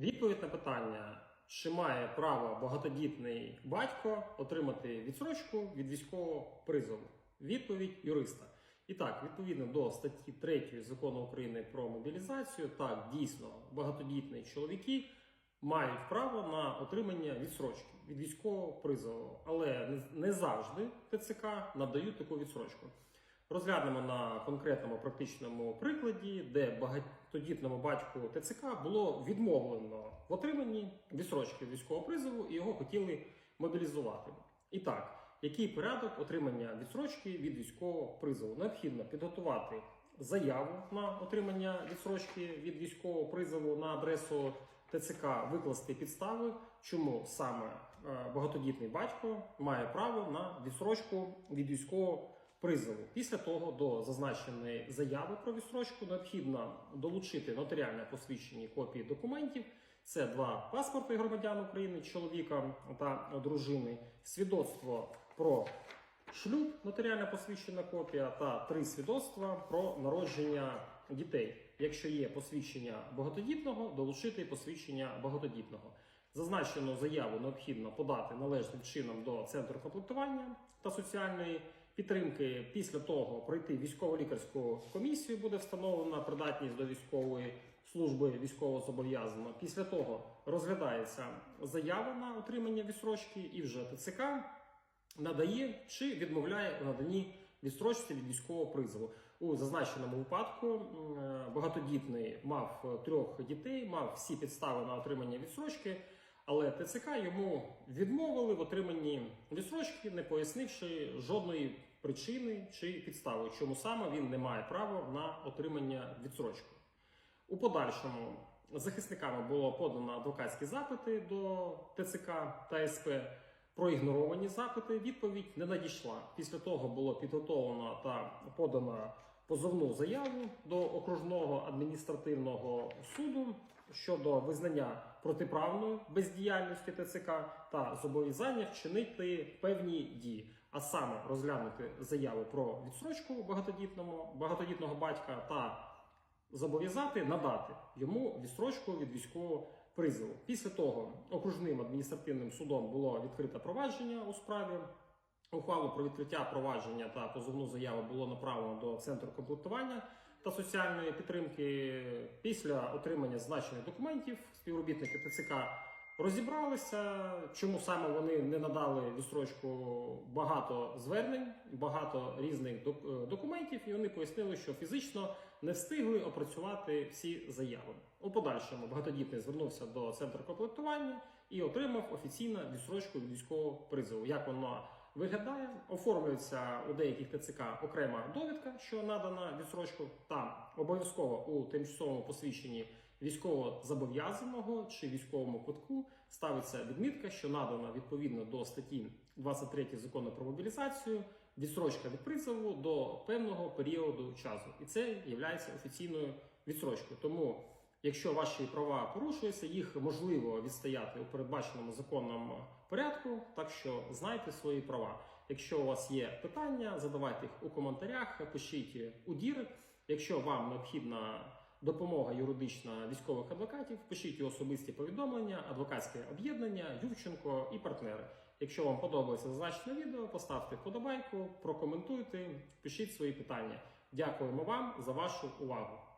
Відповідь на питання, чи має право багатодітний батько отримати відсрочку від військового призову? Відповідь юриста. І так, відповідно до статті 3 закону України про мобілізацію, так дійсно багатодітні чоловіки мають право на отримання відсрочки від військового призову, але не- завжди ТЦК надають таку відсрочку. Розглянемо на конкретному практичному прикладі, де багатодітному батьку ТЦК було відмовлено в отриманні відсрочки військового призову і його хотіли мобілізувати. І так, який порядок отримання відсрочки від військового призову? Необхідно підготувати заяву на отримання відсрочки від військового призову на адресу ТЦК, викласти підстави, чому саме е, багатодітний батько має право на відсрочку від військового призову. Після того до зазначеної заяви про відсрочку необхідно долучити нотаріально посвідчені копії документів. Це два паспорти громадян України, чоловіка та дружини, свідоцтво про шлюб, нотаріально посвідчена копія, та три свідоцтва про народження дітей. Якщо є посвідчення багатодітного, долучити посвідчення багатодітного. Зазначену заяву необхідно подати належним чином до центру комплектування та соціальної підтримки. Після того пройти військово-лікарську комісію буде встановлена придатність до військової служби військовозобов'язаного. Після того розглядається заява на отримання відсрочки, і вже ТЦК надає чи відмовляє у наданні відстрочці від військового призову. У зазначеному випадку е, багатодітний мав трьох дітей, мав всі підстави на отримання відстрочки, але ТЦК йому відмовили в отриманні відстрочки, не пояснивши жодної причини чи підстави, чому саме він не має права на отримання відстрочки. У подальшому захисниками було подано адвокатські запити до ТЦК та СП. Проігноровані запити. Відповідь не надійшла. Після того було підготовлено та подано позовну заяву до окружного адміністративного суду щодо визнання протиправної бездіяльності ТЦК та зобов'язання вчинити певні дії, а саме розглянути заяву про відсрочку багатодітному багатодітного батька та зобов'язати надати йому відстрочку від військового призову. Після того окружним адміністративним судом було відкрито провадження у справі. Ухвалу про відкриття провадження та позовну заяву було направлено до центру комплектування та соціальної підтримки. Після отримання значених документів співробітники ТЦК розібралися, чому саме вони не надали відстрочку багато звернень, багато різних е, документів, і вони пояснили, що фізично не встигли опрацювати всі заяви. У подальшому багатодітний звернувся до центру комплектування і отримав офіційну відстрочку від військового призову. Як воно виглядає? Оформлюється у деяких ТЦК окрема довідка, що надана відстрочку, та обов'язково у тимчасовому посвідченні військово-зобов'язаного чи військовому квитку ставиться відмітка, що надана відповідно до статті 23 закону про мобілізацію відстрочка від призову до певного періоду часу, і це є офіційною відстрочкою. Тому, якщо ваші права порушуються, їх можливо відстояти у передбаченому законному порядку. Що знайте свої права. Якщо у вас є питання, задавайте їх у коментарях, пишіть у дірект. Якщо вам необхідна допомога юридична військових адвокатів, пишіть у особисті повідомлення, адвокатське об'єднання, Ювченко і партнери. Якщо вам подобається зазначене відео, поставте вподобайку, прокоментуйте, пишіть свої питання. Дякуємо вам за вашу увагу.